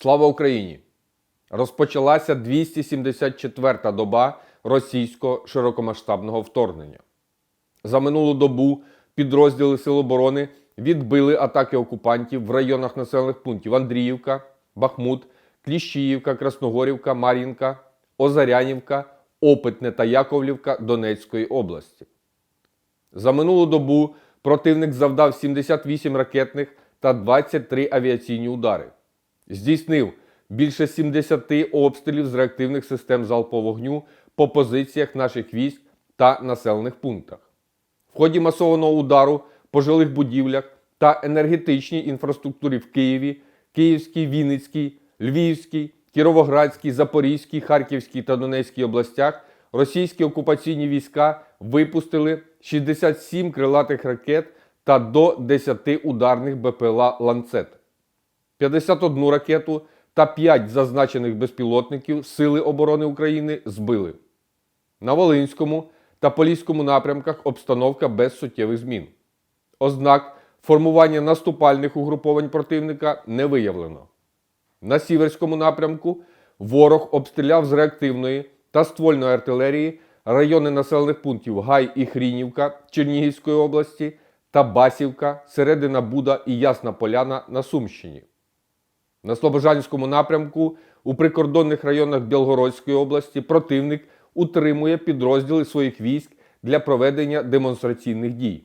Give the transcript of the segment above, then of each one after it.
Слава Україні! Розпочалася 274-та доба російського широкомасштабного вторгнення. За минулу добу підрозділи Сил оборони відбили атаки окупантів в районах населених пунктів Андріївка, Бахмут, Кліщіївка, Красногорівка, Мар'їнка, Озарянівка, Опитне та Яковлівка Донецької області. За минулу добу противник завдав 78 ракетних та 23 авіаційні удари. Здійснив більше 70 обстрілів з реактивних систем залпового вогню по позиціях наших військ та населених пунктах. В ході масованого удару по жилих будівлях та енергетичній інфраструктурі в Києві, Київській, Вінницькій, Львівській, Кіровоградській, Запорізькій, Харківській та Донецькій областях російські окупаційні війська випустили 67 крилатих ракет та до 10 ударних БПЛА «Ланцет». 51 ракету та 5 зазначених безпілотників Сили оборони України збили. На Волинському та Поліському напрямках обстановка без суттєвих змін. Ознак формування наступальних угруповань противника не виявлено. На Сіверському напрямку ворог обстріляв з реактивної та ствольної артилерії райони населених пунктів Гай і Хрінівка Чернігівської області та Басівка, Середина Буда і Ясна Поляна на Сумщині. На Слобожанському напрямку у прикордонних районах Білгородської області противник утримує підрозділи своїх військ для проведення демонстраційних дій.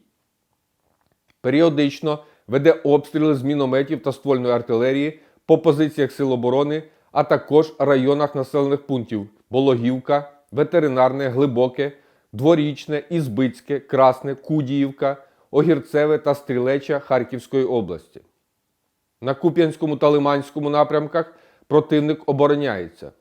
Періодично веде обстріли з мінометів та ствольної артилерії по позиціях Сил оборони, а також районах населених пунктів Бологівка, Ветеринарне, Глибоке, Дворічне, Ізбицьке, Красне, Кудіївка, Огірцеве та Стрілеча Харківської області. На Куп'янському та Лиманському напрямках противник обороняється.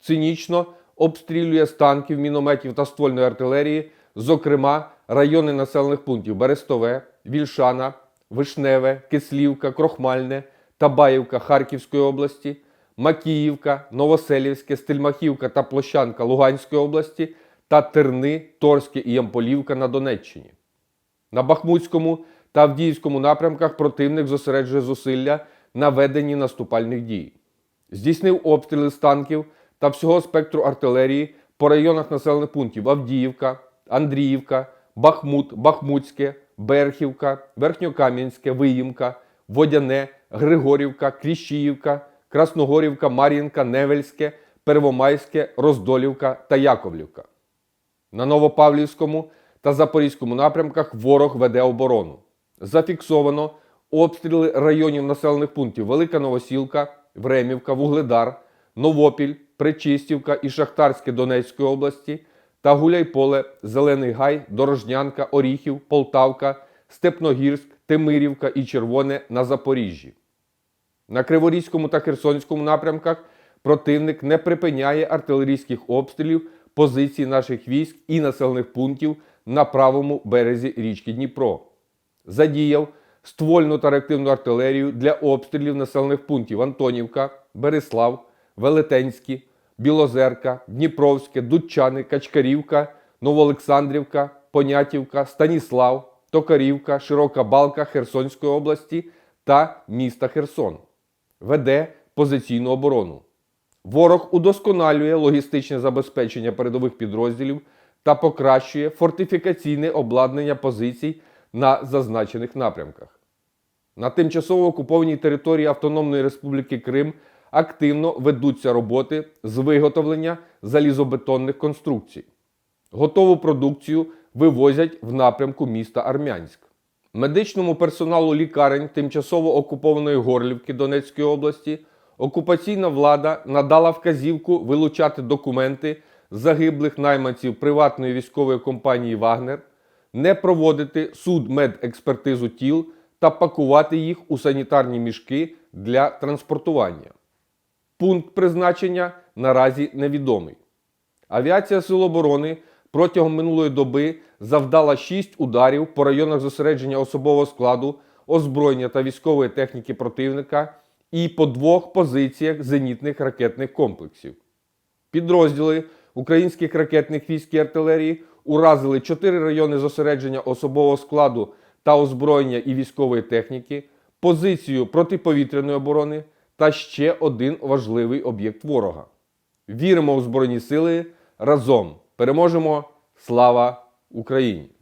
Цинічно обстрілює з танків, мінометів та ствольної артилерії, зокрема райони населених пунктів Берестове, Вільшана, Вишневе, Кислівка, Крохмальне, Табаївка Харківської області, Макіївка, Новоселівське, Стельмахівка та Площанка Луганської області та Терни, Торське і Ямполівка на Донеччині. На Бахмутському та Авдіївському напрямках противник зосереджує зусилля на веденні наступальних дій. Здійснив обстріли з танків та всього спектру артилерії по районах населених пунктів Авдіївка, Андріївка, Бахмут, Бахмутське, Берхівка, Верхньокам'янське, Виїмка, Водяне, Григорівка, Кліщіївка, Красногорівка, Мар'їнка, Невельське, Первомайське, Роздолівка та Яковлівка. На Новопавлівському та Запорізькому напрямках ворог веде оборону. Зафіксовано обстріли районів населених пунктів Велика Новосілка, Времівка, Вугледар, Новопіль, Причистівка і Шахтарське Донецької області та Гуляйполе, Зелений Гай, Дорожнянка, Оріхів, Полтавка, Степногірськ, Темирівка і Червоне на Запоріжжі. На Криворізькому та Херсонському напрямках противник не припиняє артилерійських обстрілів позицій наших військ і населених пунктів на правому березі річки Дніпро. Задіяв ствольну та реактивну артилерію для обстрілів населених пунктів Антонівка, Береслав, Велетенські, Білозерка, Дніпровське, Дудчани, Качкарівка, Новоолександрівка, Понятівка, Станіслав, Токарівка, Широка Балка Херсонської області та міста Херсон. Веде позиційну оборону. Ворог удосконалює логістичне забезпечення передових підрозділів та покращує фортифікаційне обладнання позицій на зазначених напрямках. На тимчасово окупованій території Автономної Республіки Крим активно ведуться роботи з виготовлення залізобетонних конструкцій. Готову продукцію вивозять в напрямку міста Армянськ. Медичному персоналу лікарень тимчасово окупованої Горлівки Донецької області окупаційна влада надала вказівку вилучати документи загиблих найманців приватної військової компанії Вагнер, не проводити судмедекспертизу тіл та пакувати їх у санітарні мішки для транспортування. Пункт призначення наразі невідомий. Авіація Сил оборони протягом минулої доби завдала 6 ударів по районах зосередження особового складу, озброєння та військової техніки противника і по двох позиціях зенітних ракетних комплексів. Підрозділи українських ракетних військ і артилерії уразили чотири райони зосередження особового складу та озброєння і військової техніки, позицію протиповітряної оборони та ще один важливий об'єкт ворога. Віримо в Збройні Сили разом. Переможемо! Слава Україні!